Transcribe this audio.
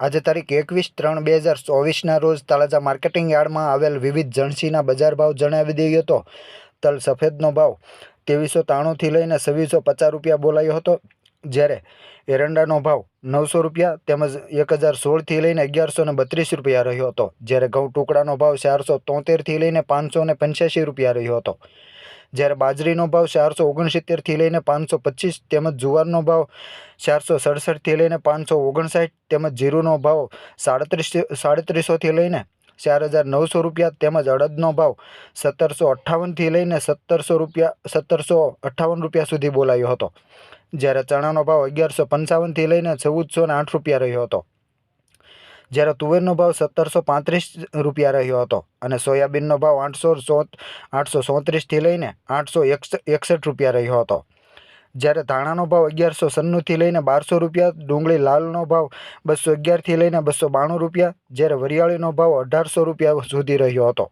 આજે તારીખ એકવીસ ત્રણ બે હજાર ચોવીસના રોજ તળાજા માર્કેટિંગ યાર્ડમાં આવેલ વિવિધ જણસીના બજાર ભાવ જણાવી દઈએ તો તલ સફેદનો ભાવ ત્રેવીસો ત્રાણુંથી લઈને છવ્વીસો પચાસ રૂપિયા બોલાયો હતો. જ્યારે એરંડાનો ભાવ નવસો રૂપિયા તેમજ એક હજાર સોળથી લઈને અગિયારસો ને બત્રીસ રૂપિયા રહ્યો હતો. જ્યારે ઘઉં ટુકડાનો ભાવ ચારસો તોતેરથી લઈને પાંચસો ને પંચ્યાસી રૂપિયા રહ્યો હતો. જ્યારે બાજરીનો ભાવ ચારસો ઓગણસિત્તેરથી લઈને પાંચસો પચીસ તેમજ જુવારનો ભાવ ચારસો સડસઠથી લઈને પાંચસો ઓગણસાઠ તેમજ જીરુનો ભાવ સાડત્રીસ સાડત્રીસોથી લઈને ચાર હજાર નવસો રૂપિયા તેમજ અડદનો ભાવ સત્તરસો અઠ્ઠાવનથી લઈને સત્તરસો રૂપિયા સત્તરસો અઠ્ઠાવન રૂપિયા સુધી બોલાયો હતો. જ્યારે ચણાનો ભાવ અગિયારસો પંચાવનથી લઈને ચૌદસો આઠ રૂપિયા રહ્યો હતો. જ્યારે તુવેરનો ભાવ સત્તરસો પાંત્રીસ રૂપિયા રહ્યો હતો અને સોયાબીનનો ભાવ આઠસો સો આઠસો સોત્રીસથી લઈને આઠસો એકસઠ રૂપિયા રહ્યો હતો. જ્યારે ધાણાનો ભાવ અગિયારસો સન્નુંથી લઈને બારસો રૂપિયા, ડુંગળી લાલનો ભાવ બસો અગિયારથી લઈને બસો બાણું રૂપિયા, જ્યારે વરિયાળીનો ભાવ અઢારસો રૂપિયા સુધી રહ્યો હતો.